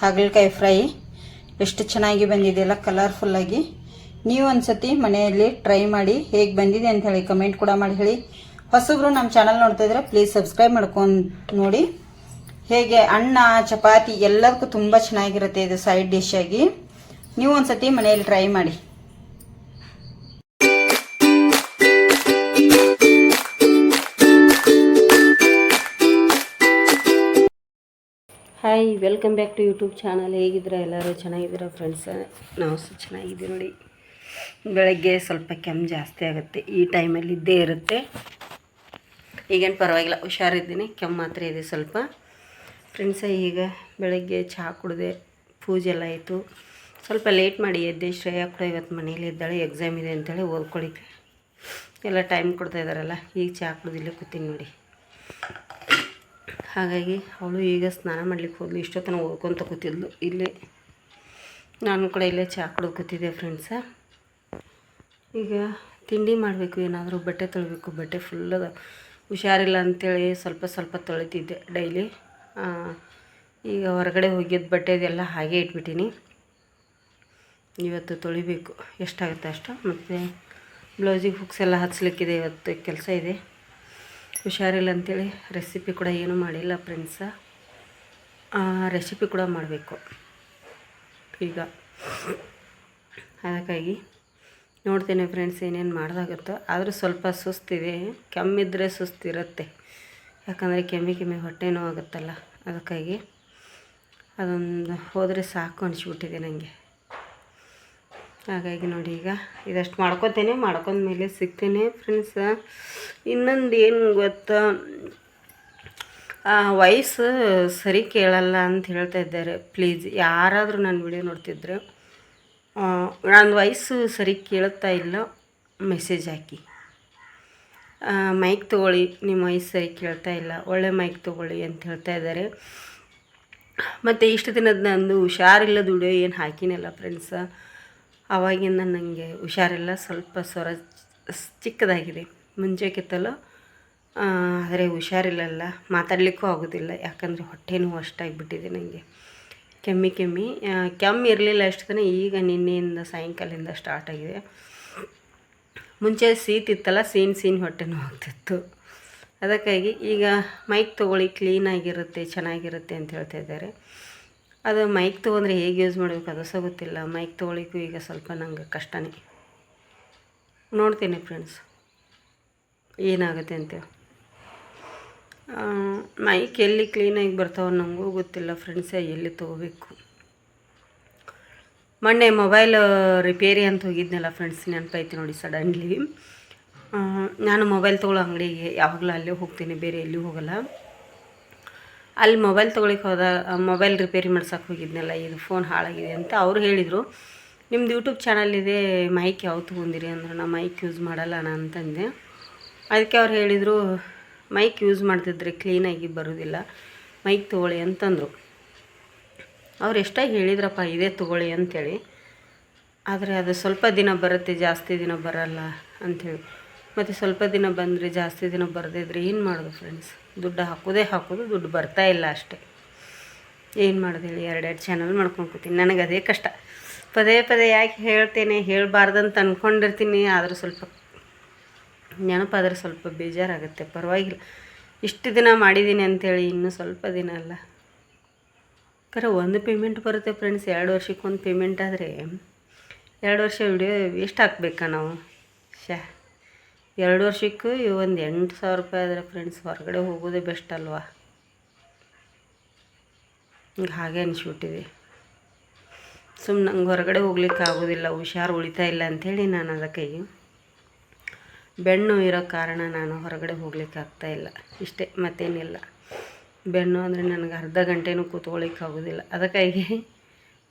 ಹಾಗಲಕಾಯಿ ಫ್ರೈ. ಎಷ್ಟು ಚೆನ್ನಾಗಿ ಬಂದಿದೆಯಲ್ಲ ಕಲರ್ಫುಲ್ಲಾಗಿ ನೀವು ಒಂದ್ಸತಿ ಮನೆಯಲ್ಲಿ ಟ್ರೈ ಮಾಡಿ ಹೇಗೆ ಬಂದಿದೆ ಅಂತ ಹೇಳಿ ಕಮೆಂಟ್ ಕೂಡ ಮಾಡಿ ಹೇಳಿ. ಹೊಸಬ್ರು ನಮ್ಮ ಚಾನಲ್ ನೋಡ್ತಾ ಇದ್ರೆ ಪ್ಲೀಸ್ ಸಬ್ಸ್ಕ್ರೈಬ್ ಮಾಡ್ಕೊಂಡು ನೋಡಿ. ಹೇಗೆ ಅನ್ನ, ಚಪಾತಿ ಎಲ್ಲದಕ್ಕೂ ತುಂಬ ಚೆನ್ನಾಗಿರುತ್ತೆ ಇದು ಸೈಡ್ ಡಿಶ್ ಆಗಿ. ನೀವು ಒಂದ್ಸತಿ ಮನೆಯಲ್ಲಿ ಟ್ರೈ ಮಾಡಿ. Hi, welcome back to YouTube channel. ಹೇಗಿದ್ದೀರಾ ಎಲ್ಲರೂ? ಚೆನ್ನಾಗಿದ್ದೀರಾ ಫ್ರೆಂಡ್ಸ್? ನಾವು ಸಹ ಚೆನ್ನಾಗಿದ್ದೀವಿ ನೋಡಿ. ಬೆಳಗ್ಗೆ ಸ್ವಲ್ಪ ಕೆಮ್ಮು ಜಾಸ್ತಿ ಆಗುತ್ತೆ. ಈ ಟೈಮಲ್ಲಿ ಇದ್ದೇ ಇರುತ್ತೆ. ಈಗೇನು ಪರವಾಗಿಲ್ಲ, ಹುಷಾರಿದ್ದೀನಿ. ಕೆಮ್ಮು ಮಾತ್ರ ಇದೆ ಸ್ವಲ್ಪ. ಫ್ರೆಂಡ್ಸ, ಈಗ ಬೆಳಗ್ಗೆ ಚಹಾ ಕುಡಿದೆ, ಪೂಜೆ ಎಲ್ಲ ಆಯಿತು. ಸ್ವಲ್ಪ ಲೇಟ್ ಮಾಡಿ ಎದ್ದೆ. ಶ್ರೇಯಾ ಕೂಡ ಇವತ್ತು ಮನೇಲಿ ಇದ್ದಾಳೆ. ಎಕ್ಸಾಮ್ ಇದೆ ಅಂತೇಳಿ ಓದ್ಕೊಳ್ಳಿಕ್ಕೆ ಎಲ್ಲ ಟೈಮ್ ಕೊಡ್ತಾ ಇದ್ದಾರಲ್ಲ. ಈಗ ಚಹಾ ಕುಡ್ದಿಲ್ಲೇ ಕೂತೀನಿ ನೋಡಿ. ಹಾಗಾಗಿ ಅವಳು ಈಗ ಸ್ನಾನ ಮಾಡ್ಲಿಕ್ಕೆ ಹೋದ್ಲು. ಇಷ್ಟೊತ್ತನ ಓದ್ಕೊತ ಕೂತಿದ್ಲು. ಇಲ್ಲಿ ನಾನು ಕೂಡ ಇಲ್ಲೇ ಚಹಾ ಕುಡಿದು ಕೂತಿದ್ದೆ ಫ್ರೆಂಡ್ಸ ಈಗ ತಿಂಡಿ ಮಾಡಬೇಕು, ಏನಾದರೂ ಬಟ್ಟೆ ತೊಳಬೇಕು. ಬಟ್ಟೆ ಫುಲ್ ಹುಷಾರಿಲ್ಲ ಅಂಥೇಳಿ ಸ್ವಲ್ಪ ಸ್ವಲ್ಪ ತೊಳಿತಿದ್ದೆ ಡೈಲಿ ಈಗ ಹೊರಗಡೆ ಹೋಗಿದ್ದ ಬಟ್ಟೆದೆಲ್ಲ ಹಾಗೆ ಇಟ್ಬಿಟ್ಟಿನಿ. ಇವತ್ತು ತೊಳಿಬೇಕು. ಎಷ್ಟಾಗುತ್ತೆ ಅಷ್ಟು? ಮತ್ತು ಬ್ಲೌಸಿಗೆ ಹುಕ್ಸ್ ಎಲ್ಲ ಹಚ್ಲಿಕ್ಕಿದೆ ಇವತ್ತು ಕೆಲಸ ಇದೆ. ಹುಷಾರಿಲ್ಲ ಅಂಥೇಳಿ ರೆಸಿಪಿ ಕೂಡ ಏನೂ ಮಾಡಿಲ್ಲ ಫ್ರೆಂಡ್ಸ ರೆಸಿಪಿ ಕೂಡ ಮಾಡಬೇಕು. ಈಗ ಅದಕ್ಕಾಗಿ ನೋಡ್ತೇನೆ ಫ್ರೆಂಡ್ಸ್ ಏನೇನು ಮಾಡ್ದಾಗುತ್ತೋ. ಆದರೂ ಸ್ವಲ್ಪ ಸುಸ್ತಿದೆ. ಕೆಮ್ಮಿದ್ರೆ ಸುಸ್ತಿರುತ್ತೆ. ಯಾಕಂದರೆ ಕೆಮ್ಮಿ ಕೆಮ್ಮಿ ಹೊಟ್ಟೆ ನೋವು ಆಗುತ್ತಲ್ಲ. ಅದಕ್ಕಾಗಿ ಅದೊಂದು ಹೋದರೆ ಸಾಕು ಅನಿಸ್ಬಿಟ್ಟಿದೆ ನನಗೆ ಹಾಗಾಗಿ ನೋಡಿ ಈಗ ಇದಷ್ಟು ಮಾಡ್ಕೊತೇನೆ. ಮಾಡ್ಕೊಂಡ್ಮೇಲೆ ಸಿಗ್ತೇನೆ ಫ್ರೆಂಡ್ಸ ಇನ್ನೊಂದು ಏನು ಗೊತ್ತಾ? ವಾಯ್ಸ್ ಸರಿ ಕೇಳಲ್ಲ ಅಂತ ಹೇಳ್ತಾ ಇದ್ದಾರೆ. ಪ್ಲೀಸ್ ಯಾರಾದರೂ ನನ್ನ ವಿಡಿಯೋ ನೋಡ್ತಿದ್ರೆ ನನ್ನ ವಯಸ್ಸು ಸರಿ ಕೇಳುತ್ತಾ ಇಲ್ಲ ಮೆಸೇಜ್ ಹಾಕಿ. ಮೈಕ್ ತೊಗೊಳ್ಳಿ. ನಿಮ್ಮ ವಾಯ್ಸ್ ಸರಿ ಕೇಳ್ತಾ ಇಲ್ಲ, ಒಳ್ಳೆ ಮೈಕ್ ತೊಗೊಳ್ಳಿ ಅಂತ ಹೇಳ್ತಾ ಇದ್ದಾರೆ. ಮತ್ತು ಇಷ್ಟು ದಿನದ ನಂದು ಹುಷಾರಿಲ್ಲದ ವಿಡಿಯೋ ಏನು ಹಾಕಿನಲ್ಲ ಫ್ರೆಂಡ್ಸ ಆವಾಗಿಂದ ನನಗೆ ಹುಷಾರಿಲ್ಲ, ಸ್ವಲ್ಪ ಸ್ವರ ಚಿಕ್ಕದಾಗಿದೆ. ಮುಂಚೆಕ್ಕಿತ್ತಲ್ಲ ಆದರೆ ಹುಷಾರಿಲ್ಲಲ್ಲ, ಮಾತಾಡಲಿಕ್ಕೂ ಆಗೋದಿಲ್ಲ, ಯಾಕಂದರೆ ಹೊಟ್ಟೆನೂ ಅಷ್ಟಾಗಿ ಅಷ್ಟಾಗಿಬಿಟ್ಟಿದೆ ನನಗೆ ಕೆಮ್ಮಿ ಕೆಮ್ಮಿ ಕೆಮ್ಮು ಇರಲಿಲ್ಲ ಅಷ್ಟು ದಿನ, ಈಗ ನಿನ್ನೆಯಿಂದ ಸಾಯಂಕಾಲದಿಂದ ಸ್ಟಾರ್ಟ್ ಆಗಿದೆ. ಮುಂಚೆ ಸೀತಿತ್ತಲ್ಲ ಸೀನ್ ಸೀನ್ ಹೊಟ್ಟೆನೂ ಆಗ್ತಿತ್ತು. ಅದಕ್ಕಾಗಿ ಈಗ ಮೈಕ್ ತೊಗೊಳ್ಳಿ ಕ್ಲೀನಾಗಿರುತ್ತೆ ಚೆನ್ನಾಗಿರುತ್ತೆ ಅಂತ ಹೇಳ್ತಾ ಇದ್ದಾರೆ. ಅದು ಮೈಕ್ ತೊಗೊಂಡ್ರೆ ಹೇಗೆ ಯೂಸ್ ಮಾಡಬೇಕು ಅದು ಸಹ ಗೊತ್ತಿಲ್ಲ. ಮೈಕ್ ತೊಗೊಳಿಕ್ಕೂ ಈಗ ಸ್ವಲ್ಪ ನಂಗೆ ಕಷ್ಟನೇ. ನೋಡ್ತೀನಿ ಫ್ರೆಂಡ್ಸ್ ಏನಾಗುತ್ತೆ ಅಂತೇಳಿ ಮೈಕ್ ಎಲ್ಲಿ ಕ್ಲೀನಾಗಿ ಬರ್ತಾವೆ ನಂಗೂ ಗೊತ್ತಿಲ್ಲ ಫ್ರೆಂಡ್ಸೇ ಎಲ್ಲಿ ತೊಗೋಬೇಕು? ಮೊನ್ನೆ ಮೊಬೈಲ್ ರಿಪೇರಿ ಅಂತ ಹೋಗಿದ್ನಲ್ಲ ಫ್ರೆಂಡ್ಸ್ ನೆನಪೈತಿ ನೋಡಿ ಸಡನ್ಲಿ ನಾನು ಮೊಬೈಲ್ ತೊಗೊಳ್ಳೋ ಅಂಗಡಿಗೆ ಯಾವಾಗಲೂ ಅಲ್ಲೇ ಹೋಗ್ತೀನಿ, ಬೇರೆ ಎಲ್ಲಿಯೂ ಹೋಗಲ್ಲ. ಅಲ್ಲಿ ಮೊಬೈಲ್ ತೊಗೊಳಿಕ್ಕೆ ಹೋದ ಮೊಬೈಲ್ ರಿಪೇರಿ ಮಾಡ್ಸಕ್ಕೆ ಹೋಗಿದ್ನಲ್ಲ, ಇದು ಫೋನ್ ಹಾಳಾಗಿದೆ ಅಂತ ಅವ್ರು ಹೇಳಿದರು. ನಿಮ್ದು ಯೂಟ್ಯೂಬ್ ಚಾನಲ್ ಇದೆ ಮೈಕ್ ಯಾವ ತೊಗೊಂಡಿರಿ ಅಂದ್ರೆ ನಾ ಮೈಕ್ ಯೂಸ್ ಮಾಡಲ್ಲ ನಾನು ಅಂತಂದೆ. ಅದಕ್ಕೆ ಅವ್ರು ಹೇಳಿದರು ಮೈಕ್ ಯೂಸ್ ಮಾಡ್ತಿದ್ರೆ ಕ್ಲೀನಾಗಿ ಬರೋದಿಲ್ಲ ಮೈಕ್ ತೊಗೊಳ್ಳಿ ಅಂತಂದರು. ಅವ್ರು ಎಷ್ಟಾಗಿ ಹೇಳಿದ್ರಪ್ಪ, ಇದೇ ತೊಗೊಳ್ಳಿ ಅಂಥೇಳಿ ಆದರೆ ಅದು ಸ್ವಲ್ಪ ದಿನ ಬರುತ್ತೆ, ಜಾಸ್ತಿ ದಿನ ಬರಲ್ಲ ಅಂಥೇಳಿ ಮತ್ತು ಸ್ವಲ್ಪ ದಿನ ಬಂದರೆ, ಜಾಸ್ತಿ ದಿನ ಬರ್ದಿದ್ರಿ ಏನು ಮಾಡೋದು ಫ್ರೆಂಡ್ಸ್ ದುಡ್ಡು ಹಾಕೋದೇ ಹಾಕೋದು, ದುಡ್ಡು ಬರ್ತಾ ಇಲ್ಲ ಅಷ್ಟೇ. ಏನು ಮಾಡೋದು ಹೇಳಿ? ಎರಡೆರಡು ಚಾನಲ್ ಮಾಡ್ಕೊಂಡು ಕೂತೀನಿ. ನನಗೆ ಅದೇ ಕಷ್ಟ. ಪದೇ ಪದೇ ಯಾಕೆ ಹೇಳ್ತೇನೆ, ಹೇಳಬಾರ್ದಂತ ಅಂದ್ಕೊಂಡಿರ್ತೀನಿ ಆದರೂ ಸ್ವಲ್ಪ ನೆನಪಾದರೆ ಸ್ವಲ್ಪ ಬೇಜಾರಾಗುತ್ತೆ. ಪರವಾಗಿಲ್ಲ. ಇಷ್ಟು ದಿನ ಮಾಡಿದ್ದೀನಿ ಅಂಥೇಳಿ ಇನ್ನೂ ಸ್ವಲ್ಪ ದಿನ ಅಲ್ಲ. ಖರೆ ಒಂದು ಪೇಮೆಂಟ್ ಬರುತ್ತೆ ಫ್ರೆಂಡ್ಸ್ ಎರಡು ವರ್ಷಕ್ಕೊಂದು ಪೇಮೆಂಟ್ ಆದರೆ, ಎರಡು ವರ್ಷ ವಿಡಿಯೋ ವೇಸ್ಟ್ ಹಾಕ್ಬೇಕಾ ನಾವು? ಶಾ ಎರಡು ವರ್ಷಕ್ಕೂ ಒಂದು ಎಂಟು ಸಾವಿರ ರೂಪಾಯಿ ಆದರೆ ಫ್ರೆಂಡ್ಸ್ ಹೊರಗಡೆ ಹೋಗೋದೇ ಬೆಸ್ಟ್ ಅಲ್ವಾ? ಈಗ ಹಾಗೆ ಅನಿಸ್ಬಿಟ್ಟಿದೆ. ಸುಮ್ಮನೆ ನಂಗೆ ಹೊರಗಡೆ ಹೋಗ್ಲಿಕ್ಕೆ ಆಗೋದಿಲ್ಲ, ಹುಷಾರು ಉಳಿತಾ ಇಲ್ಲ ಅಂಥೇಳಿ ನಾನು ಅದಕ್ಕೆ ಬೆಣ್ಣು ಇರೋ ಕಾರಣ ನಾನು ಹೊರಗಡೆ ಹೋಗ್ಲಿಕ್ಕೆ ಆಗ್ತಾ ಇಲ್ಲ. ಇಷ್ಟೇ, ಮತ್ತೇನಿಲ್ಲ. ಬೆಣ್ಣು ಅಂದರೆ ನನಗೆ ಅರ್ಧ ಗಂಟೆನೂ ಕೂತ್ಕೊಳ್ಳಿಕ್ಕೆ ಆಗೋದಿಲ್ಲ. ಅದಕ್ಕಾಗಿ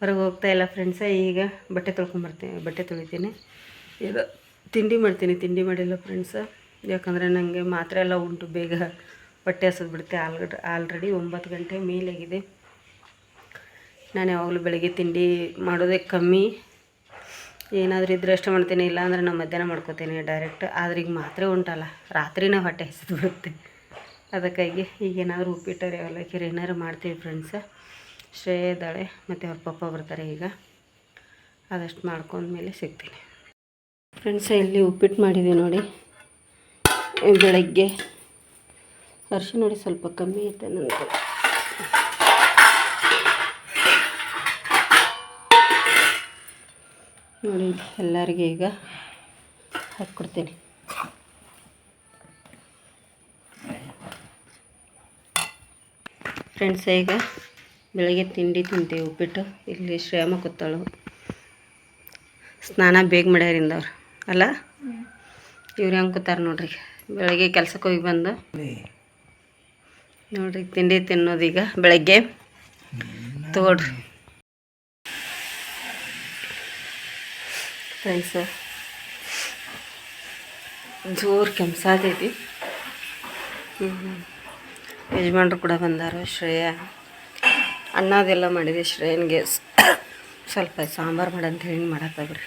ಹೊರಗೆ ಹೋಗ್ತಾ ಇಲ್ಲ ಫ್ರೆಂಡ್ಸೇ ಈಗ ಬಟ್ಟೆ ತೊಳ್ಕೊಂಬರ್ತೀನಿ ಬಟ್ಟೆ ತೊಳಿತೀನಿ. ಈಗ ತಿಂಡಿ ಮಾಡ್ತೀನಿ, ತಿಂಡಿ ಮಾಡಿಲ್ಲ ಫ್ರೆಂಡ್ಸ ಯಾಕಂದರೆ ನನಗೆ ಮಾತ್ರೆ ಎಲ್ಲ ಉಂಟು, ಬೇಗ ಹೊಟ್ಟೆ ಹಸಿದ್ಬಿಡುತ್ತೆ ಆಲ್ರೆಡಿ ಆಲ್ರೆಡಿ ಒಂಬತ್ತು ಗಂಟೆ ಮೇಲಾಗಿದೆ. ನಾನು ಯಾವಾಗಲೂ ಬೆಳಗ್ಗೆ ತಿಂಡಿ ಮಾಡೋದೇ ಕಮ್ಮಿ. ಏನಾದರೂ ಇದ್ರೆ ಅಷ್ಟೇ ಮಾಡ್ತೀನಿ, ಇಲ್ಲಾಂದ್ರೆ ನಾನು ಮಧ್ಯಾಹ್ನ ಮಾಡ್ಕೋತೀನಿ ಡೈರೆಕ್ಟ್ ಆದ್ರೆ ಈಗ ಮಾತ್ರೆ ಉಂಟಲ್ಲ ರಾತ್ರಿನೇ ಹೊಟ್ಟೆ ಹಸಿದು ಬಿಡುತ್ತೆ. ಅದಕ್ಕಾಗಿ ಈಗ ಏನಾದರೂ ಉಪ್ಪಿಟ್ಟರೆ ಅವಲಕ್ಕಿರಿ ಏನಾದ್ರು ಮಾಡ್ತೀವಿ ಫ್ರೆಂಡ್ಸ ಶ್ರೇಯ ಇದ್ದಾಳೆ, ಮತ್ತು ಅವ್ರ ಪಪ್ಪ ಬರ್ತಾರೆ ಈಗ. ಅದಷ್ಟು ಮಾಡ್ಕೊಂಡ್ಮೇಲೆ ಸಿಗ್ತೀನಿ. ಫ್ರೆಂಡ್ಸ, ಇಲ್ಲಿ ಉಪ್ಪಿಟ್ಟು ಮಾಡಿದ್ದೀವಿ ನೋಡಿ. ಬೆಳಗ್ಗೆ. ಅರ್ಶಿ ನೋಡಿ ಸ್ವಲ್ಪ ಕಮ್ಮಿ ಐತೆ ನನಗೆ. ನೋಡಿ, ಎಲ್ಲರಿಗೆ ಈಗ ಹಾಕ್ಕೊಡ್ತೀನಿ. ಫ್ರೆಂಡ್ಸ್, ಈಗ ಬೆಳಗ್ಗೆ ತಿಂಡಿ ತಿಂತೀವಿ ಉಪ್ಪಿಟ್ಟು. ಇಲ್ಲಿ ಶ್ರೇಯಮ್ಮ ಕೂತಾಳು. ಸ್ನಾನ ಬೇಗ ಮಾಡ್ಯಾರಿಂದ ಅವ್ರು ಅಲ್ಲ? ಇವ್ರು ಹೆಂಗೆ ಕೂತಾರೆ ನೋಡ್ರಿ. ಬೆಳಗ್ಗೆ ಕೆಲ್ಸಕ್ಕೆ ಹೋಗಿ ಬಂದು. ನೋಡ್ರಿ, ತಿಂಡಿ ತಿನ್ನೋದೀಗ ಬೆಳಗ್ಗೆ. ತಗೊಳ್ರಿ ಫ್ರೆಂಡ್ಸ ಜೋರು ಕೆಮ್ಸಾತೈತಿ ಯಜಮಾನ್ರು ಕೂಡ ಬಂದಾರು, ಶ್ರೇಯ. ಅನ್ನದೆಲ್ಲ ಮಾಡಿದೆ, ಶ್ರೇಯನ್ಗೆ. ಸ್ವಲ್ಪ ಸಾಂಬಾರು ಮಾಡಂತ ಹೇಳಿ ಮಾಡತ್ತಾಗ್ರಿ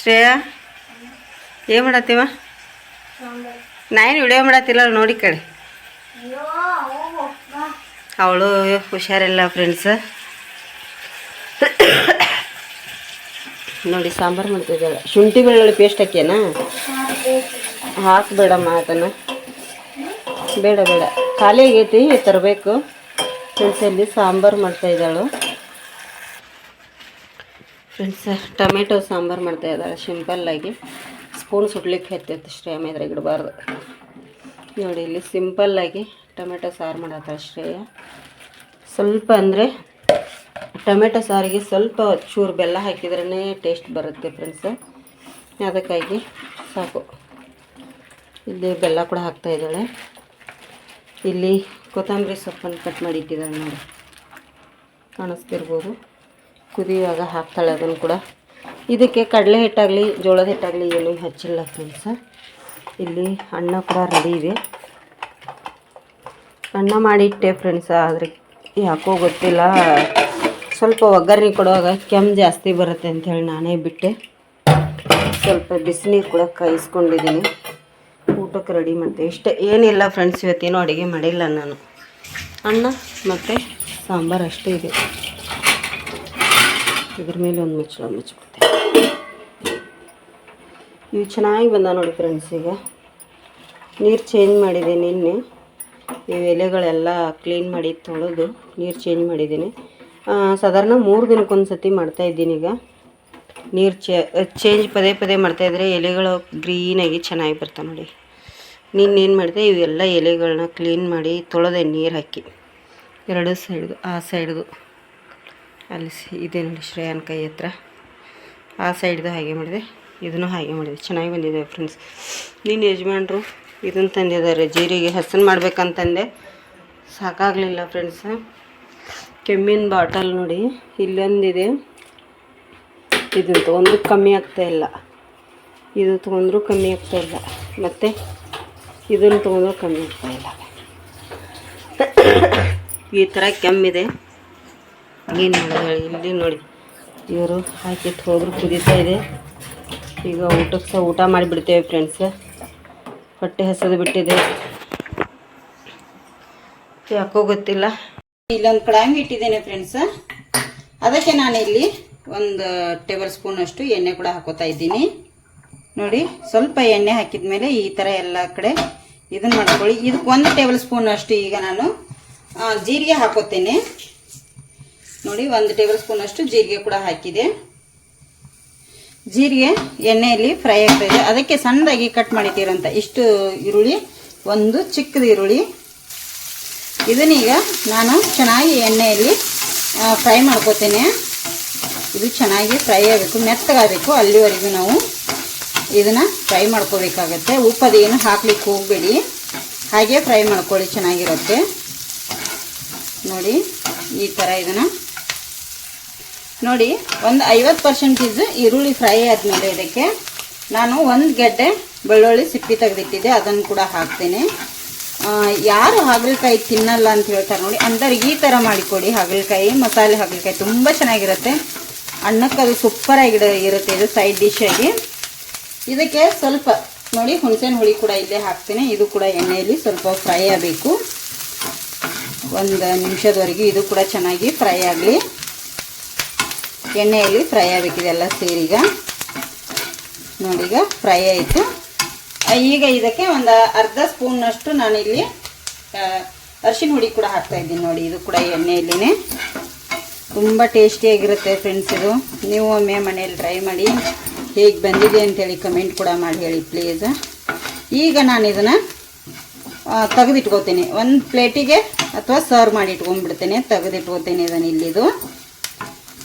ಶ್ರೇಯ? ಏನು ಮಾಡತ್ತೀವ? ನಾನು ವಿಡಿಯೋ ಮಾಡತ್ತಿಲ್ಲ ನೋಡಿ ಕಡೆ ಅವಳು ಹುಷಾರಿಲ್ಲ ಫ್ರೆಂಡ್ಸ್ ನೋಡಿ, ಸಾಂಬಾರು ಮಾಡ್ತಿದ್ದಾಳೆ. ಶುಂಠಿ ಬೆಳ್ಳುಳ್ಳಿ ಪೇಸ್ಟ್ ಹಾಕ್ಯನಾ? ಹಾಕ್ಬೇಡಮ್ಮ ಅದನ್ನು. ಬೇಡ ಬೇಡ. ಖಾಲಿ ಆಗೈತಿ ತರಬೇಕು. ಫ್ರೆಂಡ್ಸ್ ಇಲ್ಲಿ ಸಾಂಬಾರು ಮಾಡ್ತಾ ಇದ್ದಾಳು. ಫ್ರೆಂಡ್ಸ್ ಟೊಮೆಟೊ ಸಾಂಬಾರು ಮಾಡ್ತಾ ಇದ್ದಾಳೆ ಸಿಂಪಲ್ಲಾಗಿ ಸ್ಪೂನ್ ಸುಡ್ಲಿಕ್ಕೆ ಹತ್ತೈತೆ ಶ್ರೇಯ ಇದ್ರಾಗ ಇಡಬಾರ್ದು. ನೋಡಿ, ಇಲ್ಲಿ ಸಿಂಪಲ್ಲಾಗಿ ಟೊಮೆಟೊ ಸಾರು ಮಾಡತ್ತಾಳೆ ಶ್ರೇಯ. ಸ್ವಲ್ಪ ಅಂದರೆ ಟೊಮೆಟೊ ಸಾರಿಗೆ ಸ್ವಲ್ಪ ಚೂರು ಬೆಲ್ಲ ಹಾಕಿದ್ರೇ ಟೇಸ್ಟ್ ಬರುತ್ತೆ ಫ್ರೆಂಡ್ಸ್ ಅದಕ್ಕಾಗಿ ಸಾಕು. ಇಲ್ಲಿ ಬೆಲ್ಲ ಕೂಡ ಹಾಕ್ತಾ ಇದ್ದಾಳೆ. ಇಲ್ಲಿ ಕೊತ್ತಂಬರಿ ಸೊಪ್ಪನ್ನು ಕಟ್ ಮಾಡಿ ಇಟ್ಟಿದ್ದಾಳೆ ನೋಡಿ. ಕಾಣಿಸ್ತಿರ್ಬೋದು. ಕುದಿಯುವಾಗ ಹಾಕ್ತಾಳೆ ಅದನ್ನು ಕೂಡ. ಇದಕ್ಕೆ ಕಡಲೆ ಹಿಟ್ಟಾಗಲಿ, ಜೋಳದ ಹಿಟ್ಟಾಗಲಿ ಏನೂ ಹಚ್ಚಿಲ್ಲ ಫ್ರೆಂಡ್ಸ ಇಲ್ಲಿ ಅನ್ನ ಕೂಡ ರೆಡಿ ಇದೆ. ಅನ್ನ ಮಾಡಿಟ್ಟೆ ಫ್ರೆಂಡ್ಸ ಆದರೆ ಯಾಕೋ ಗೊತ್ತಿಲ್ಲ. ಸ್ವಲ್ಪ ಒಗ್ಗರಣೆ ಕೊಡುವಾಗ ಕೆಮ್ಮು ಜಾಸ್ತಿ ಬರುತ್ತೆ ಅಂಥೇಳಿ ನಾನೇ ಬಿಟ್ಟೆ. ಸ್ವಲ್ಪ ಬಿಸಿನೀರು ಕೂಡ ಕಾಯಿಸ್ಕೊಂಡಿದ್ದೀನಿ. ಊಟಕ್ಕೆ ರೆಡಿ ಮತ್ತೆ ಇಷ್ಟೇ, ಏನಿಲ್ಲ ಫ್ರೆಂಡ್ಸ್ ಇವತ್ತೇನು ಅಡುಗೆ ಮಾಡಿಲ್ಲ ನಾನು. ಅನ್ನ ಮತ್ತು ಸಾಂಬಾರು ಅಷ್ಟೇ ಇದೆ. ಇದ್ರ ಮೇಲೆ ಒಂದು ಮುಚ್ಚಳ ಮುಚ್ಚಿಬಿಡ್ತೀನಿ ಇವು ಚೆನ್ನಾಗಿ ಬಂದ ನೋಡಿ ಫ್ರೆಂಡ್ಸ್ ಈಗ. ನೀರು ಚೇಂಜ್ ಮಾಡಿದೆ ನಿನ್ನೆ. ಇವು ಎಲೆಗಳೆಲ್ಲ ಕ್ಲೀನ್ ಮಾಡಿ ತೊಳೆದು ನೀರು ಚೇಂಜ್ ಮಾಡಿದ್ದೀನಿ. ಸಾಧಾರಣ ಮೂರು ದಿನಕ್ಕೊಂದು ಸತಿ ಮಾಡ್ತಾಯಿದ್ದೀನಿ ಈಗ. ನೀರು ಚೇಂಜ್ ಪದೇ ಪದೇ ಮಾಡ್ತಾಯಿದ್ರೆ ಎಲೆಗಳು ಗ್ರೀನಾಗಿ ಚೆನ್ನಾಗಿ ಬರ್ತಾವೆ ನೋಡಿ. ನಿನ್ನೇನು ಮಾಡಿದೆ, ಇವೆಲ್ಲ ಎಲೆಗಳನ್ನ ಕ್ಲೀನ್ ಮಾಡಿ ತೊಳೆದೆ ನೀರು ಹಾಕಿ. ಎರಡು ಸೈಡ್ದು ಆ ಸೈಡ್ದು ಅಲ್ಲಿ ಇದೆ ನೋಡಿ ಶ್ರೇಯನ್ ಕೈ ಹತ್ರ. ಆ ಸೈಡ್ದು ಹಾಗೆ ಮಾಡಿದೆ. ಇದನ್ನು ಹಾಗೆ ಮಾಡಿದೆ. ಚೆನ್ನಾಗಿ ಬಂದಿದೆ ಫ್ರೆಂಡ್ಸ್ ನೀನು ಯಜಮಾನ್ರು ಇದನ್ನು ತಂದಿದ್ದಾರೆ. ಜೀರಿಗೆ ಹಸನ್ ಮಾಡಬೇಕಂತಂದೆ. ಸಾಕಾಗಲಿಲ್ಲ ಫ್ರೆಂಡ್ಸ್ ಕೆಮ್ಮಿನ ಬಾಟಲ್ ನೋಡಿ, ಇಲ್ಲೊಂದಿದೆ. ಇದನ್ನು ತೊಗೊಂಡ್ರು ಕಮ್ಮಿ ಆಗ್ತಾ ಇಲ್ಲ. ಇದು ತೊಗೊಂಡ್ರು ಕಮ್ಮಿ ಆಗ್ತಾ ಇಲ್ಲ. ಮತ್ತು ಇದನ್ನು ತೊಗೊಂಡ್ರು ಕಮ್ಮಿ ಆಗ್ತಾ ಇಲ್ಲ. ಈ ಥರ ಕೆಮ್ಮಿದೆ. ಏನು ಮಾಡೋದು ಹೇಳಿ ಇಲ್ಲಿ ನೋಡಿ. ಇವರು ಹಾಕಿಟ್ಟು ಹೋದ್ರು, ಕುದೀತಾ ಇದೆ. ಈಗ ಊಟಕ್ಕೆ ಸಹ ಊಟ ಮಾಡಿಬಿಡ್ತೇವೆ ಫ್ರೆಂಡ್ಸ್ ಹೊಟ್ಟೆ ಹಸದು ಬಿಟ್ಟಿದೆ. ಯಾಕೋ ಗೊತ್ತಿಲ್ಲ. ಇಲ್ಲೊಂದು ಕಡಾಯಿ ಇಟ್ಟಿದ್ದೇನೆ ಫ್ರೆಂಡ್ಸ್ ಅದಕ್ಕೆ ನಾನು ಇಲ್ಲಿ ಒಂದು ಟೇಬಲ್ ಸ್ಪೂನ್ ಅಷ್ಟು ಎಣ್ಣೆ ಕೂಡ ಹಾಕೋತಾ ಇದ್ದೀನಿ. ನೋಡಿ, ಸ್ವಲ್ಪ ಎಣ್ಣೆ ಹಾಕಿದ ಮೇಲೆ ಈ ಥರ ಎಲ್ಲ ಕಡೆ ಇದನ್ನು ಮಾಡ್ಕೊಳ್ಳಿ. ಇದಕ್ಕೆ ಒಂದು ಟೇಬಲ್ ಸ್ಪೂನ್ ಅಷ್ಟು ಈಗ ನಾನು ಜೀರಿಗೆ ಹಾಕೋತೇನೆ. ನೋಡಿ, ಒಂದು ಟೇಬಲ್ ಸ್ಪೂನ್ ಅಷ್ಟು ಜೀರಿಗೆ ಕೂಡ ಹಾಕಿದೆ. ಜೀರಿಗೆ ಎಣ್ಣೆಯಲ್ಲಿ ಫ್ರೈ ಆಗ್ತಾ ಇದೆ. ಅದಕ್ಕೆ ಸಣ್ಣದಾಗಿ ಕಟ್ ಮಾಡಿದ್ದೀರಂತ ಇಷ್ಟು ಈರುಳ್ಳಿ, ಒಂದು ಚಿಕ್ಕದು ಈರುಳ್ಳಿ. ಇದನ್ನೀಗ ನಾನು ಚೆನ್ನಾಗಿ ಎಣ್ಣೆಯಲ್ಲಿ ಫ್ರೈ ಮಾಡ್ಕೋತೇನೆ. ಇದು ಚೆನ್ನಾಗಿ ಫ್ರೈ ಆಗಬೇಕು, ಮೆತ್ತಗಾಗಬೇಕು. ಅಲ್ಲಿವರೆಗೂ ನಾವು ಇದನ್ನು ಫ್ರೈ ಮಾಡ್ಕೋಬೇಕಾಗತ್ತೆ. ಉಪ್ಪದು ಏನು ಹಾಕ್ಲಿಕ್ಕೆ ಹೋಗಬೇಡಿ. ಹಾಗೆ ಫ್ರೈ ಮಾಡ್ಕೊಳ್ಳಿ, ಚೆನ್ನಾಗಿರುತ್ತೆ. ನೋಡಿ, ಈ ಥರ ಇದನ್ನು ನೋಡಿ, ಒಂದು ಐವತ್ತು ಪರ್ಸೆಂಟೇಜ್ ಈರುಳ್ಳಿ ಫ್ರೈ ಆದಮೇಲೆ ಇದಕ್ಕೆ ನಾನು ಒಂದು ಗೆಡ್ಡೆ ಬೆಳ್ಳುಳ್ಳಿ ಸಿಪ್ಪಿ ತೆಗೆದಿಟ್ಟಿದ್ದೆ, ಅದನ್ನು ಕೂಡ ಹಾಕ್ತೇನೆ. ಯಾರು ಹಾಗಲಕಾಯಿ ತಿನ್ನಲ್ಲ ಅಂತ ಹೇಳ್ತಾರೆ ನೋಡಿ ಅಂದರೆ ಈ ಥರ ಮಾಡಿಕೊಡಿ, ಹಾಗಲಕಾಯಿ, ಮಸಾಲೆ ಹಾಗಲಕಾಯಿ ತುಂಬ ಚೆನ್ನಾಗಿರುತ್ತೆ. ಅನ್ನಕ್ಕೆ ಅದು ಸೂಪರಾಗಿ ಇರುತ್ತೆ ಇದು ಸೈಡ್ ಡಿಶ್ ಆಗಿ. ಇದಕ್ಕೆ ಸ್ವಲ್ಪ, ನೋಡಿ ಹುಣಸೇನ ಹುಳಿ ಕೂಡ ಇಲ್ಲೇ ಹಾಕ್ತೇನೆ. ಇದು ಕೂಡ ಎಣ್ಣೆಯಲ್ಲಿ ಸ್ವಲ್ಪ ಫ್ರೈ ಆಗಬೇಕು. ಒಂದು ನಿಮಿಷದವರೆಗೂ ಇದು ಕೂಡ ಚೆನ್ನಾಗಿ ಫ್ರೈ ಆಗಲಿ. ಎಣ್ಣೆಯಲ್ಲಿ ಫ್ರೈ ಆಗಬೇಕಿದೆಲ್ಲ ಸೇರೀಗ ನೋಡಿ ಈಗ ಫ್ರೈ ಆಯಿತು. ಈಗ ಇದಕ್ಕೆ ಒಂದು ಅರ್ಧ ಸ್ಪೂನ್ನಷ್ಟು ನಾನಿಲ್ಲಿ ಅರಿಶಿನ ಹುಡಿ ಕೂಡ ಹಾಕ್ತಾ ಇದ್ದೀನಿ ನೋಡಿ, ಇದು ಕೂಡ ಎಣ್ಣೆಯಲ್ಲಿನೇ. ತುಂಬ ಟೇಸ್ಟಿಯಾಗಿರುತ್ತೆ ಫ್ರೆಂಡ್ಸ್ ಇದು. ನೀವು ಒಮ್ಮೆ ಮನೇಲಿ ಟ್ರೈ ಮಾಡಿ ಹೇಗೆ ಬಂದಿದೆ ಅಂತೇಳಿ ಕಮೆಂಟ್ ಕೂಡ ಮಾಡಿ ಹೇಳಿ ಪ್ಲೀಸ್ ಈಗ ನಾನು ಇದನ್ನು ತೆಗೆದಿಟ್ಕೋತೀನಿ. ಒಂದು ಪ್ಲೇಟಿಗೆ ಅಥವಾ ಸರ್ವ್ ಮಾಡಿ ಇಟ್ಕೊಂಡ್ಬಿಡ್ತೇನೆ, ತೆಗೆದಿಟ್ಕೋತೀನಿ ಇದನ್ನು ಇಲ್ಲಿದು.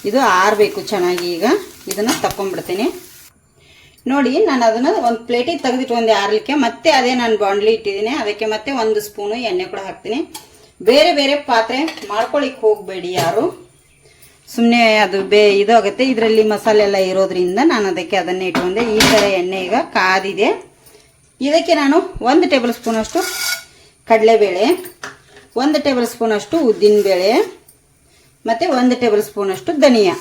ಇದು ಆರಬೇಕು ಚೆನ್ನಾಗಿ ಈಗ. ಇದನ್ನು ತಕ್ಕೊಂಡ್ಬಿಡ್ತೀನಿ. ನೋಡಿ, ನಾನು ಅದನ್ನು ಒಂದು ಪ್ಲೇಟಿಗೆ ತೆಗೆದಿಟ್ಕೊಂಡೆ ಆರಲಿಕ್ಕೆ ಮತ್ತೆ ಅದೇ ನಾನು ಬಾಂಡ್ಲಿ ಇಟ್ಟಿದ್ದೀನಿ. ಅದಕ್ಕೆ ಮತ್ತೆ ಒಂದು ಸ್ಪೂನು ಎಣ್ಣೆ ಕೂಡ ಹಾಕ್ತೀನಿ. ಬೇರೆ ಬೇರೆ ಪಾತ್ರೆ ಮಾಡ್ಕೊಳಿಕ್ಕೆ ಹೋಗಬೇಡಿ ಯಾರು. ಸುಮ್ಮನೆ ಅದು ಬೇ ಇದು ಆಗುತ್ತೆ. ಇದರಲ್ಲಿ ಮಸಾಲೆ ಎಲ್ಲ ಇರೋದ್ರಿಂದ ನಾನು ಅದಕ್ಕೆ ಅದನ್ನೇ ಇಟ್ಕೊಂಡೆ. ಈ ಥರ ಎಣ್ಣೆ ಈಗ ಕಾದಿದೆ. ಇದಕ್ಕೆ ನಾನು ಒಂದು ಟೇಬಲ್ ಸ್ಪೂನಷ್ಟು ಕಡಲೆಬೇಳೆ, ಒಂದು ಟೇಬಲ್ ಸ್ಪೂನಷ್ಟು ಉದ್ದಿನಬೇಳೆ ಮತ್ತು ಒಂದು ಟೇಬಲ್ ಸ್ಪೂನಷ್ಟು ಧನಿಯಾ.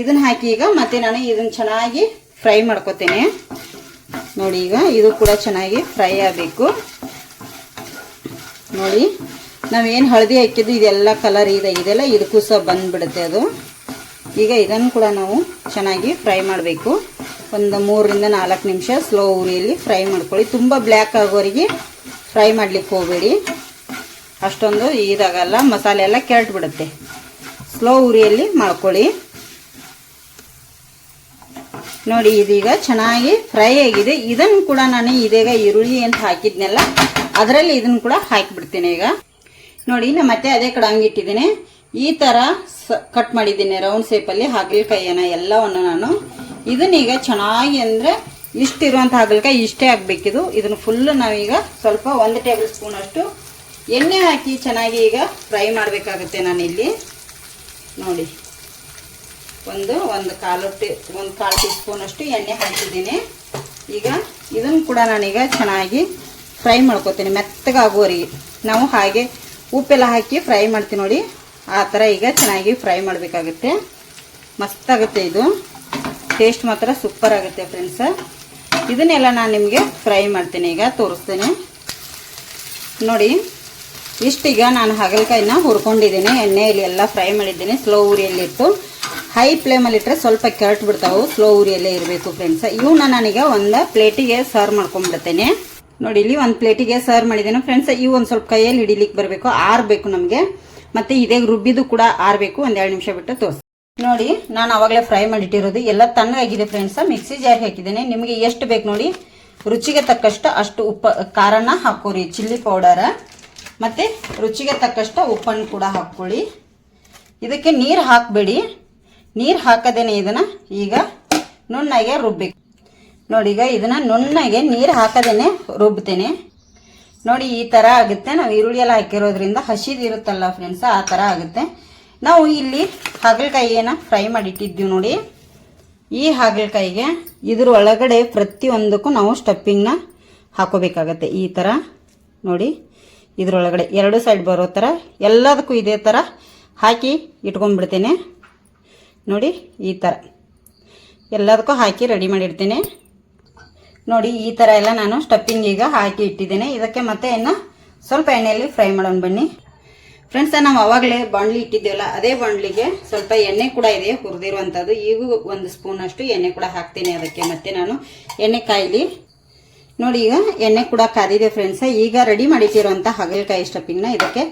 ಇದನ್ನು ಹಾಕಿ ಈಗ ಮತ್ತೆ ನಾನು ಇದನ್ನು ಚೆನ್ನಾಗಿ ಫ್ರೈ ಮಾಡ್ಕೊತೇನೆ. ನೋಡಿ ಈಗ ಇದು ಕೂಡ ಚೆನ್ನಾಗಿ ಫ್ರೈ ಆಗಬೇಕು. ನೋಡಿ, ನಾವೇನು ಹಳದಿ ಹಾಕಿದ್ದು, ಇದೆಲ್ಲ ಕಲರ್ ಇದೆ, ಇದೆಲ್ಲ ಇದಕ್ಕೂ ಸಹ ಬಂದುಬಿಡುತ್ತೆ ಅದು. ಈಗ ಇದನ್ನು ಕೂಡ ನಾವು ಚೆನ್ನಾಗಿ ಫ್ರೈ ಮಾಡಬೇಕು. ಒಂದು ಮೂರರಿಂದ ನಾಲ್ಕು ನಿಮಿಷ ಸ್ಲೋ ಉರಿಯಲ್ಲಿ ಫ್ರೈ ಮಾಡ್ಕೊಳ್ಳಿ. ತುಂಬ ಬ್ಲ್ಯಾಕ್ ಆಗೋರಿಗೆ ಫ್ರೈ ಮಾಡ್ಲಿಕ್ಕೆ ಹೋಗಬೇಡಿ. ಅಷ್ಟೊಂದು ಇದಾಗಲ್ಲ, ಮಸಾಲೆ ಎಲ್ಲ ಕೆರಟು ಬಿಡುತ್ತೆ ಸ್ಲೋ ಉರಿಯಲ್ಲಿ ಮಾಡ್ಕೊಳ್ಳಿ. ನೋಡಿ, ಇದೀಗ ಚೆನ್ನಾಗಿ ಫ್ರೈ ಆಗಿದೆ. ಇದನ್ನು ಕೂಡ ನಾನು ಇದೀಗ ಈರುಳ್ಳಿ ಅಂತ ಹಾಕಿದ್ನೆಲ್ಲ, ಅದರಲ್ಲಿ ಇದನ್ನು ಕೂಡ ಹಾಕಿಬಿಡ್ತೀನಿ ಈಗ. ನೋಡಿ ನಾನು ಮತ್ತೆ ಅದೇ ಕಡೆ ಇಟ್ಟಿದ್ದೀನಿ ಈ ಥರ ಕಟ್ ಮಾಡಿದ್ದೀನಿ ರೌಂಡ್ ಶೇಪಲ್ಲಿ ಹಾಗಲಕಾಯಿಯನ್ನ ಎಲ್ಲವನ್ನು ನಾನು. ಇದನ್ನೀಗ ಚೆನ್ನಾಗಿ ಅಂದರೆ ಇಷ್ಟಿರುವಂಥ ಹಾಗಲಕಾಯಿ ಇಷ್ಟೇ ಆಗಬೇಕಿದು. ಇದನ್ನು ಫುಲ್ಲು ನಾವೀಗ ಸ್ವಲ್ಪ ಒಂದು ಟೇಬಲ್ ಸ್ಪೂನ್ ಅಷ್ಟು ಎಣ್ಣೆ ಹಾಕಿ ಚೆನ್ನಾಗಿ ಈಗ ಫ್ರೈ ಮಾಡಬೇಕಾಗುತ್ತೆ ನಾನಿಲ್ಲಿ. ನೋಡಿ. ಒಂದು ಒಂದು ಕಾಲು ಟೀ ಒಂದು ಕಾಲು ಟೀ ಸ್ಪೂನ್ ಅಷ್ಟು ಎಣ್ಣೆ ಹಾಕಿದ್ದೀನಿ. ಈಗ ಇದನ್ನು ಕೂಡ ನಾನೀಗ ಚೆನ್ನಾಗಿ ಫ್ರೈ ಮಾಡ್ಕೊತೀನಿ ಮೆತ್ತಗಾಗುವವರೆಗೆ ನಾವು ಹಾಗೆ ಉಪ್ಪೆಲ್ಲ ಹಾಕಿ ಫ್ರೈ ಮಾಡ್ತೀವಿ ನೋಡಿ. ಆ ಥರ ಈಗ ಚೆನ್ನಾಗಿ ಫ್ರೈ ಮಾಡಬೇಕಾಗುತ್ತೆ. ಮಸ್ತಾಗುತ್ತೆ ಇದು. ಟೇಸ್ಟ್ ಮಾತ್ರ ಸೂಪರ್ ಆಗುತ್ತೆ ಫ್ರೆಂಡ್ಸ್. ಇದನ್ನೆಲ್ಲ ನಾನು ನಿಮಗೆ ಫ್ರೈ ಮಾಡ್ತೀನಿ, ಈಗ ತೋರಿಸ್ತೀನಿ. ನೋಡಿ. ಇಷ್ಟೀಗ ನಾನು ಹಾಗಲಕಾಯಿನ ಹುರ್ಕೊಂಡಿದ್ದೀನಿ. ಎಣ್ಣೆಯಲ್ಲಿ ಎಲ್ಲ ಫ್ರೈ ಮಾಡಿದ್ದೀನಿ. ಸ್ಲೋ ಉರಿಯಲ್ಲಿಟ್ಟು ಹೈ ಫ್ಲೇಮಲ್ಲಿ ಇಟ್ಟರೆ ಸ್ವಲ್ಪ ಕೆರಟ್ ಬಿಡ್ತಾವೆ. ಸ್ಲೋ ಉರಿಯಲ್ಲೇ ಇರಬೇಕು ಫ್ರೆಂಡ್ಸ್. ಇವನ್ನ ನಾನೀಗ ಒಂದು ಪ್ಲೇಟಿಗೆ ಸರ್ವ್ ಮಾಡ್ಕೊಂಡ್ಬಿಡ್ತೇನೆ. ನೋಡಿ, ಇಲ್ಲಿ ಒಂದು ಪ್ಲೇಟಿಗೆ ಸರ್ವ್ ಮಾಡಿದ್ದೇನೆ. ಫ್ರೆಂಡ್ಸ್ ಇವು ಒಂದು ಸ್ವಲ್ಪ ಕೈಯಲ್ಲಿ ಹಿಡಿಲಿಕ್ಕೆ ಬರಬೇಕು. ಆರಬೇಕು ನಮಗೆ. ಮತ್ತು ಇದೇ ರುಬ್ಬಿದು ಕೂಡ ಆರಬೇಕು. ಒಂದು ಎರಡು ನಿಮಿಷ ಬಿಟ್ಟು ತೋರಿಸಿ. ನೋಡಿ, ನಾನು ಅವಾಗಲೇ ಫ್ರೈ ಮಾಡಿಟ್ಟಿರೋದು. ಎಲ್ಲ ತಣ್ಣಗಾಗಿದೆ ಫ್ರೆಂಡ್ಸ್. ಮಿಕ್ಸಿ ಜಾರ್ ಹಾಕಿದ್ದೇನೆ. ನಿಮಗೆ ಎಷ್ಟು ಬೇಕು ನೋಡಿ, ರುಚಿಗೆ ತಕ್ಕಷ್ಟು ಅಷ್ಟು ಉಪ್ಪ ಖಾರನ ಹಾಕೋರಿ. Chilli powder. ಮತ್ತು ರುಚಿಗೆ ತಕ್ಕಷ್ಟು ಉಪ್ಪನ್ನು ಕೂಡ ಹಾಕ್ಕೊಳ್ಳಿ. ಇದಕ್ಕೆ ನೀರು ಹಾಕಬೇಡಿ. ನೀರು ಹಾಕದೇನೆ ಇದನ್ನು ಈಗ ನುಣ್ಣಗೆ ರುಬ್ಬೇಕು. ನೋಡಿ, ಈಗ ಇದನ್ನು ನುಣ್ಣಗೆ ನೀರು ಹಾಕದೇನೆ ರುಬ್ತೇನೆ. ನೋಡಿ, ಈ ಥರ ಆಗುತ್ತೆ. ನಾವು ಈರುಳ್ಳಿ ಎಲ್ಲ ಹಾಕಿರೋದ್ರಿಂದ ಹಸಿದಿರುತ್ತಲ್ಲ ಫ್ರೆಂಡ್ಸ್ ಆ ಥರ ಆಗುತ್ತೆ. ನಾವು ಇಲ್ಲಿ ಹಾಗಲಕಾಯಿಯನ್ನು ಫ್ರೈ ಮಾಡಿಟ್ಟಿದ್ದೀವಿ ನೋಡಿ. ಈ ಹಾಗಲಕಾಯಿಗೆ ಇದ್ರ ಒಳಗಡೆ ಪ್ರತಿಯೊಂದಕ್ಕೂ ನಾವು ಸ್ಟಫಿಂಗ್ನ ಹಾಕೋಬೇಕಾಗತ್ತೆ ಈ ಥರ ನೋಡಿ ಇದ್ರೊಳಗಡೆ ಎರಡು ಸೈಡ್ ಬರೋ ಥರ ಎಲ್ಲದಕ್ಕೂ ಇದೇ ಥರ ಹಾಕಿ ಇಟ್ಕೊಂಡ್ಬಿಡ್ತೇನೆ. ನೋಡಿ, ಈ ಥರ ಎಲ್ಲದಕ್ಕೂ ಹಾಕಿ ರೆಡಿ ಮಾಡಿಡ್ತೇನೆ. ನೋಡಿ, ಈ ಥರ ಎಲ್ಲ ನಾನು ಸ್ಟಫಿಂಗ್ ಈಗ ಹಾಕಿ ಇಟ್ಟಿದ್ದೇನೆ. ಇದಕ್ಕೆ ಮತ್ತೆ ಇನ್ನು ಸ್ವಲ್ಪ ಎಣ್ಣೆಯಲ್ಲಿ ಫ್ರೈ ಮಾಡೋಣ ಬನ್ನಿ. ಫ್ರೆಂಡ್ಸ್ ನಾವು ಅವಾಗಲೇ ಬಾಣಲಿ ಇಟ್ಟಿದ್ದೇವಲ್ಲ, ಅದೇ ಬಾಣಲಿಗೆ ಸ್ವಲ್ಪ ಎಣ್ಣೆ ಕೂಡ ಇದೆ ಹುರಿದಿರುವಂಥದ್ದು ಈಗ ಒಂದು ಸ್ಪೂನ್ ಅಷ್ಟು ಎಣ್ಣೆ ಕೂಡ ಹಾಕ್ತೀನಿ ಅದಕ್ಕೆ ಮತ್ತೆ ನಾನು ಎಣ್ಣೆ ಕಾಯಿಲಿ. ನೋಡಿ ಈಗ ಎಣ್ಣೆ ಕೂಡ ಕಾದಿದೆ ಫ್ರೆಂಡ್ಸ್ ಈಗ ರೆಡಿ ಮಾಡಿಟ್ಟಿರುವಂಥ ಹಾಗಲಕಾಯಿ ಸ್ಟಫಿಂಗ್ನ ಇದಕ್ಕೆ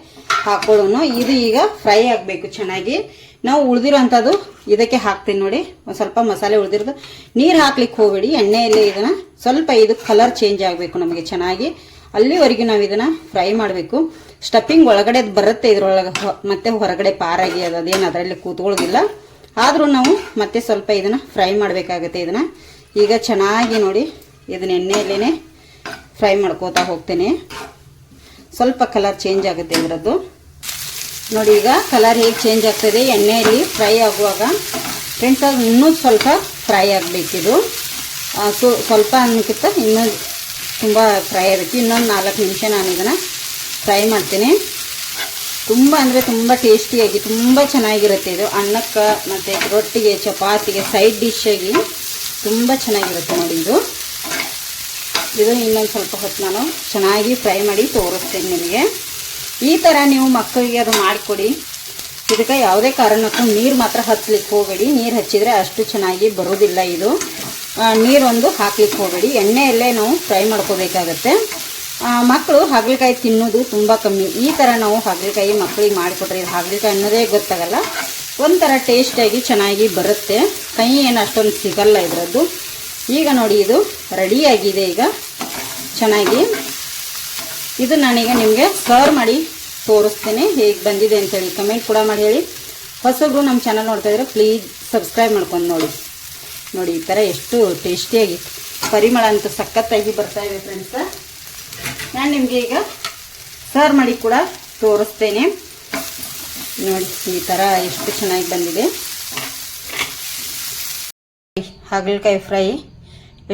ಹಾಕೊಳ್ಳೋಣ. ಇದು ಈಗ ಫ್ರೈ ಆಗಬೇಕು ಚೆನ್ನಾಗಿ. ನಾವು ಉಳಿದಿರೋಂಥದ್ದು ಇದಕ್ಕೆ ಹಾಕ್ತೀನಿ ನೋಡಿ. ಒಂದು ಸ್ವಲ್ಪ ಮಸಾಲೆ ಉಳಿದಿರೋದು. ನೀರು ಹಾಕ್ಲಿಕ್ಕೆ ಹೋಗಬೇಡಿ. ಎಣ್ಣೆಯಲ್ಲಿ ಇದನ್ನು ಸ್ವಲ್ಪ ಇದು ಕಲರ್ ಚೇಂಜ್ ಆಗಬೇಕು ನಮಗೆ ಚೆನ್ನಾಗಿ. ಅಲ್ಲಿವರೆಗೂ ನಾವು ಇದನ್ನು ಫ್ರೈ ಮಾಡಬೇಕು. ಸ್ಟಫಿಂಗ್ ಒಳಗಡೆ ಬರುತ್ತೆ ಇದರೊಳಗೆ. ಮತ್ತೆ ಹೊರಗಡೆ ಪಾರಾಗಿ ಅದು ಅದೇನು ಅದರಲ್ಲಿ ಕೂತ್ಕೊಳ್ಳೋದಿಲ್ಲ. ಆದರೂ ನಾವು ಮತ್ತೆ ಸ್ವಲ್ಪ ಇದನ್ನು ಫ್ರೈ ಮಾಡಬೇಕಾಗುತ್ತೆ ಇದನ್ನು. ಈಗ ಚೆನ್ನಾಗಿ ನೋಡಿ. ಇದನ್ನ ಎಣ್ಣೆಯಲ್ಲೇ ಫ್ರೈ ಮಾಡ್ಕೋತಾ ಹೋಗ್ತೇನೆ. ಸ್ವಲ್ಪ ಕಲರ್ ಚೇಂಜ್ ಆಗುತ್ತೆ ಇದರದ್ದು ನೋಡಿ, ಈಗ ಕಲರ್ ಹೇಗೆ ಚೇಂಜ್ ಆಗ್ತದೆ? ಎಣ್ಣೆಯಲ್ಲಿ ಫ್ರೈ ಆಗುವಾಗ ಫ್ರೆಂಡ್ಸ್ ಅದು ಇನ್ನೂ ಸ್ವಲ್ಪ ಫ್ರೈ ಆಗಬೇಕಿದು ಸೊ, ಸ್ವಲ್ಪ ಅನ್ನಕ್ಕಿಂತ ಇನ್ನೂ ತುಂಬ ಫ್ರೈ ಆಗಬೇಕು. ಇನ್ನೊಂದು ನಾಲ್ಕು ನಿಮಿಷ ನಾನು ಇದನ್ನು ಫ್ರೈ ಮಾಡ್ತೀನಿ. ತುಂಬ ಅಂದರೆ ತುಂಬ ಟೇಸ್ಟಿಯಾಗಿ ತುಂಬ ಚೆನ್ನಾಗಿರುತ್ತೆ ಇದು. ಅನ್ನಕ್ಕೆ ಮತ್ತು ರೊಟ್ಟಿಗೆ, ಚಪಾತಿಗೆ ಸೈಡ್ ಡಿಶ್ಶಾಗಿ ತುಂಬ ಚೆನ್ನಾಗಿರುತ್ತೆ ನೋಡಿ ಇದು. ಇದು ಇನ್ನೊಂದು ಸ್ವಲ್ಪ ಹೊತ್ತು ನಾನು ಚೆನ್ನಾಗಿ ಫ್ರೈ ಮಾಡಿ ತೋರಿಸ್ತೇನೆ ನಿಮಗೆ. ಈ ಥರ ನೀವು ಮಕ್ಕಳಿಗೆ ಅದು ಮಾಡಿಕೊಡಿ. ಇದಕ್ಕೆ ಯಾವುದೇ ಕಾರಣಕ್ಕೂ ನೀರು ಮಾತ್ರ ಹಚ್ಲಿಕ್ಕೆ ಹೋಗಬೇಡಿ. ನೀರು ಹಚ್ಚಿದರೆ ಅಷ್ಟು ಚೆನ್ನಾಗಿ ಬರೋದಿಲ್ಲ ಇದು. ನೀರೊಂದು ಹಾಕ್ಲಿಕ್ಕೆ ಹೋಗಬೇಡಿ. ಎಣ್ಣೆಯಲ್ಲೇ ನಾವು ಫ್ರೈ ಮಾಡ್ಕೋಬೇಕಾಗತ್ತೆ. ಮಕ್ಕಳು ಹಾಗಲಕಾಯಿ ತಿನ್ನೋದು ತುಂಬ ಕಮ್ಮಿ. ಈ ಥರ ನಾವು ಹಾಗಲಕಾಯಿ ಮಕ್ಕಳಿಗೆ ಮಾಡಿಕೊಟ್ರೆ ಇದು ಹಾಗಲಕಾಯಿ ಅನ್ನೋದೇ ಗೊತ್ತಾಗಲ್ಲ. ಒಂಥರ ಟೇಸ್ಟಾಗಿ ಚೆನ್ನಾಗಿ ಬರುತ್ತೆ. ಕೈ ಏನು ಅಷ್ಟೊಂದು ಸಿಗಲ್ಲ ಇದರದ್ದು. ಈಗ ನೋಡಿ ಇದು ರೆಡಿಯಾಗಿದೆ ಈಗ. ಚೆನ್ನಾಗಿ. ಇದು ನಾನೀಗ ನಿಮಗೆ ಸರ್ವ್ ಮಾಡಿ ತೋರಿಸ್ತೇನೆ ಹೇಗೆ ಬಂದಿದೆ ಅಂತೇಳಿ ಕಮೆಂಟ್ ಕೂಡ ಮಾಡಿ ಹೇಳಿ. ಹೊಸಬ್ರು ನಮ್ಮ ಚಾನಲ್ ನೋಡ್ತಾ ಇದ್ರೆ ಪ್ಲೀಸ್ ಸಬ್ಸ್ಕ್ರೈಬ್ ಮಾಡ್ಕೊಂಡು ನೋಡಿ. ನೋಡಿ, ಈ ಥರ ಎಷ್ಟು ಟೇಸ್ಟಿಯಾಗಿ ಪರಿಮಳ ಅಂತೂ ಸಖತ್ತಾಗಿ ಬರ್ತಾ ಇದೆ ಫ್ರೆಂಡ್ಸ ನಾನು ನಿಮಗೆ ಈಗ ಸರ್ವ್ ಮಾಡಿ ಕೂಡ ತೋರಿಸ್ತೇನೆ. ನೋಡಿ, ಈ ಥರ ಎಷ್ಟು ಚೆನ್ನಾಗಿ ಬಂದಿದೆ. ಹಾಗಲಕಾಯಿ ಫ್ರೈ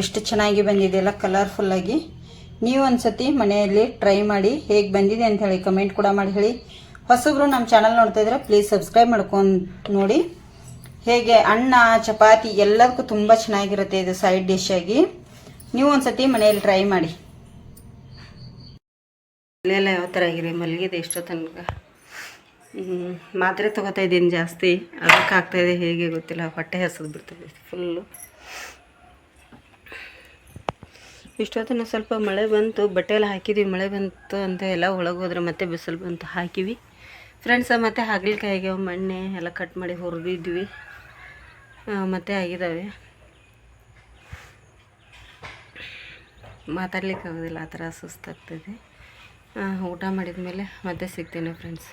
ಎಷ್ಟು ಚೆನ್ನಾಗಿ ಬಂದಿದೆ ಎಲ್ಲ ಕಲರ್ಫುಲ್ಲಾಗಿ ನೀವು ಒಂದ್ಸತಿ ಮನೆಯಲ್ಲಿ ಟ್ರೈ ಮಾಡಿ ಹೇಗೆ ಬಂದಿದೆ ಅಂತ ಹೇಳಿ ಕಮೆಂಟ್ ಕೂಡ ಮಾಡಿ ಹೇಳಿ. ಹೊಸಬ್ರು ನಮ್ಮ ಚಾನಲ್ ನೋಡ್ತಾ ಇದ್ರೆ ಪ್ಲೀಸ್ ಸಬ್ಸ್ಕ್ರೈಬ್ ಮಾಡ್ಕೊಂಡು ನೋಡಿ. ಹೇಗೆ ಅನ್ನ, ಚಪಾತಿ ಎಲ್ಲದಕ್ಕೂ ತುಂಬ ಚೆನ್ನಾಗಿರುತ್ತೆ ಇದು ಸೈಡ್ ಡಿಶ್ ಆಗಿ. ನೀವು ಒಂದ್ಸತಿ ಮನೆಯಲ್ಲಿ ಟ್ರೈ ಮಾಡಿ. ಎಲ್ಲ ಯಾವ ಥರ ಆಗಿದೆ? ಮಲಗಿದೆ ಎಷ್ಟೋ ತನಕ. ಮಾತ್ರೆ ತಗೋತಾ ಇದ್ದೀನಿ ಜಾಸ್ತಿ. ಅದಕ್ಕೆ ಇದೆ ಹೇಗೆ ಗೊತ್ತಿಲ್ಲ. ಹೊಟ್ಟೆ ಹಸಿದು ಬಿಡ್ತದೆ ಫುಲ್ಲು ಇಷ್ಟೊತ್ತನ ಸ್ವಲ್ಪ ಮಳೆ ಬಂತು ಬಟ್ಟೆ ಎಲ್ಲ ಹಾಕಿದ್ವಿ. ಮಳೆ ಬಂತು ಅಂತ ಎಲ್ಲ ಒಳಗೋದ್ರೆ ಮತ್ತೆ ಬಿಸಿಲು ಬಂತು, ಹಾಕಿವಿ. ಫ್ರೆಂಡ್ಸ ಮತ್ತೆ ಹಾಗಲಕಾಯಿಗೆ ಮಣ್ಣೆ ಎಲ್ಲ ಕಟ್ ಮಾಡಿ ಹುರಿದಿದ್ವಿ. ಮತ್ತೆ ಆಗಿದ್ದಾವೆ ಮಾತಾಡ್ಲಿಕ್ಕೆ ಆಗೋದಿಲ್ಲ ಆ ಥರ ಸುಸ್ತಾಗ್ತದೆ. ಊಟ ಮಾಡಿದ ಮೇಲೆ ಮತ್ತೆ ಸಿಗ್ತೇನೆ ಫ್ರೆಂಡ್ಸ್